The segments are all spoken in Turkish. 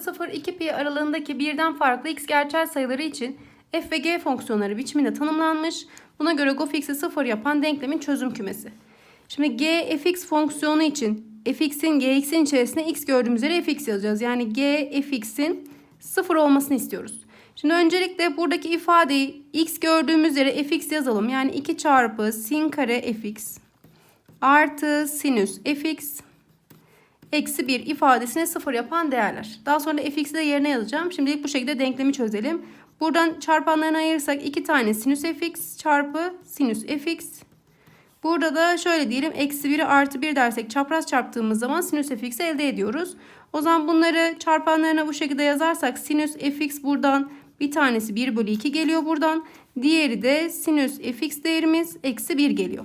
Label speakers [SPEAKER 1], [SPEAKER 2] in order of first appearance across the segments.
[SPEAKER 1] 0-2 pi aralığındaki birden farklı x gerçel sayıları için f ve g fonksiyonları biçiminde tanımlanmış. Buna göre gofx'i 0 yapan denklemin çözüm kümesi. Şimdi g fx fonksiyonu için fx'in gx'in içerisine x gördüğümüz yere fx yazacağız. Yani g fx'in 0 olmasını istiyoruz. Şimdi öncelikle buradaki ifadeyi x gördüğümüz yere fx yazalım. Yani 2 çarpı sin kare fx artı sinüs fx eksi 1 ifadesine 0 yapan değerler. Daha sonra fx'i de yerine yazacağım. Şimdilik bu şekilde denklemi çözelim. Buradan çarpanlarını ayırırsak 2 tane sinüs fx çarpı sinüs fx. Burada da şöyle diyelim eksi 1'i artı 1 dersek çapraz çarptığımız zaman sinüs fx'i elde ediyoruz. O zaman bunları çarpanlarına bu şekilde yazarsak sinüs fx buradan bir tanesi 1 bölü 2 geliyor buradan. Diğeri de sinüs fx değerimiz eksi 1 geliyor.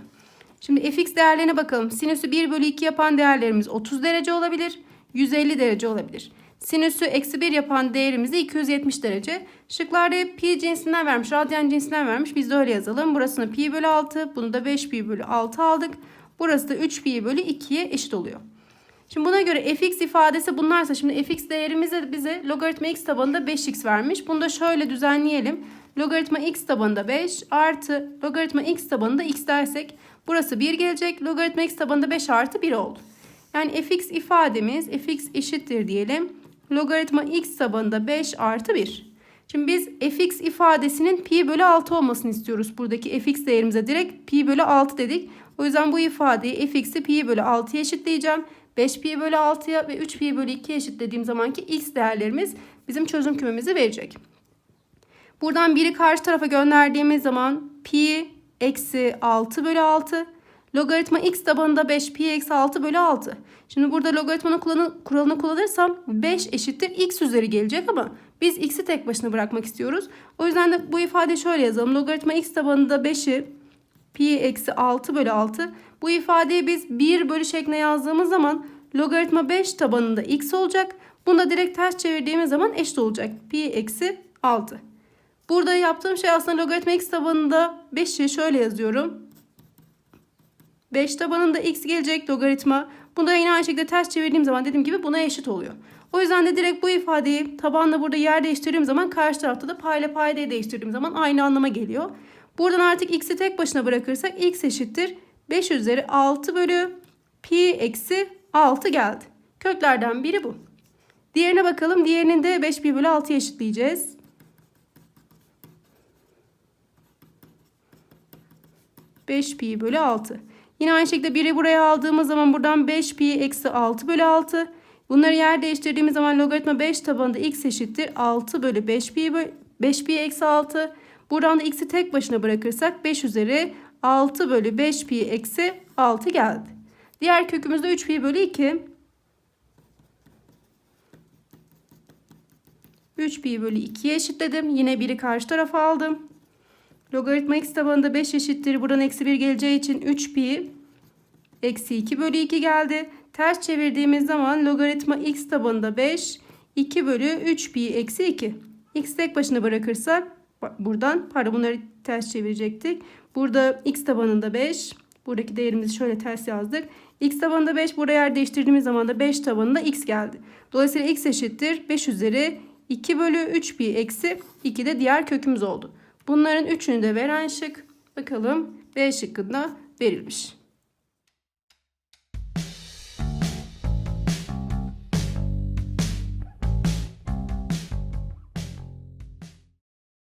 [SPEAKER 1] Şimdi fx değerlerine bakalım. Sinüsü 1 bölü 2 yapan değerlerimiz 30 derece olabilir. 150 derece olabilir. Sinüsü eksi 1 yapan değerimiz de 270 derece. Şıklarda pi cinsinden vermiş, radyan cinsinden vermiş. Biz de öyle yazalım. Burasını pi bölü 6, bunu da 5 pi bölü 6 aldık. Burası da 3 pi bölü 2'ye eşit oluyor. Şimdi buna göre fx ifadesi bunlarsa şimdi fx değerimiz de bize logaritma x tabanında 5x vermiş. Bunu da şöyle düzenleyelim. Logaritma x tabanında 5 artı logaritma x tabanında x dersek burası 1 gelecek. Logaritma x tabanında 5 artı 1 oldu. Yani fx ifademiz fx eşittir diyelim. Logaritma x tabanında 5 artı 1. Şimdi biz fx ifadesinin pi bölü 6 olmasını istiyoruz. Buradaki fx değerimize direkt pi bölü 6 dedik. O yüzden bu ifadeyi fx'i pi bölü 6'ya eşitleyeceğim. 5 pi bölü 6'ya ve 3 pi bölü 2'ye eşitlediğim zamanki x değerlerimiz bizim çözüm kümemizi verecek. Buradan biri karşı tarafa gönderdiğimiz zaman pi eksi 6 bölü 6 logaritma x tabanında 5 pi eksi 6 bölü 6. Şimdi burada logaritmanın kuralını, kuralını kullanırsam 5 eşittir x üzeri gelecek ama biz x'i tek başına bırakmak istiyoruz. O yüzden de bu ifadeyi şöyle yazalım. Logaritma x tabanında 5'i pi eksi 6 bölü 6. Bu ifadeyi biz 1 bölü şeklinde yazdığımız zaman logaritma 5 tabanında x olacak. Bunu da direkt ters çevirdiğimiz zaman eşit olacak. Pi eksi 6. Burada yaptığım şey aslında logaritma x tabanında 5'i şöyle yazıyorum. 5 tabanında x gelecek logaritma. Bunu da yine aynı şekilde ters çevirdiğim zaman dediğim gibi buna eşit oluyor. O yüzden de direkt bu ifadeyi tabanla burada yer değiştirdiğim zaman karşı tarafta da payla paydayı değiştirdiğim zaman aynı anlama geliyor. Buradan artık x'i tek başına bırakırsak x eşittir 5 üzeri 6 bölü pi eksi 6 geldi. Köklerden biri bu. Diğerine bakalım. Diğerinin de 5 pi bölü 6'ya eşitleyeceğiz. Beş pi bölü 6. Yine aynı şekilde 1'i buraya aldığımız zaman buradan 5 pi eksi 6 bölü 6. Bunları yer değiştirdiğimiz zaman logaritma 5 tabanında x eşittir 6 bölü 5 pi, bölü, 5 pi eksi 6. Buradan da x'i tek başına bırakırsak 5 üzeri 6 bölü 5 pi eksi 6 geldi. Diğer kökümüz de 3 pi bölü 2. 3 pi bölü 2'ye eşitledim. Yine biri karşı tarafa aldım. Logaritma x tabanında 5 eşittir. Buradan eksi 1 geleceği için 3 pi eksi 2 bölü 2 geldi. Ters çevirdiğimiz zaman logaritma x tabanında 5 2 bölü 3 pi eksi 2. x tek başına bırakırsak buradan pardon bunları ters çevirecektik. Burada x tabanında 5. Buradaki değerimizi şöyle ters yazdık. x tabanında 5 buraya yer değiştirdiğimiz zaman da 5 tabanında x geldi. Dolayısıyla x eşittir 5 üzeri 2 bölü 3 pi eksi 2 de diğer kökümüz oldu. Bunların üçünü de veren şık bakalım B şıkkında verilmiş.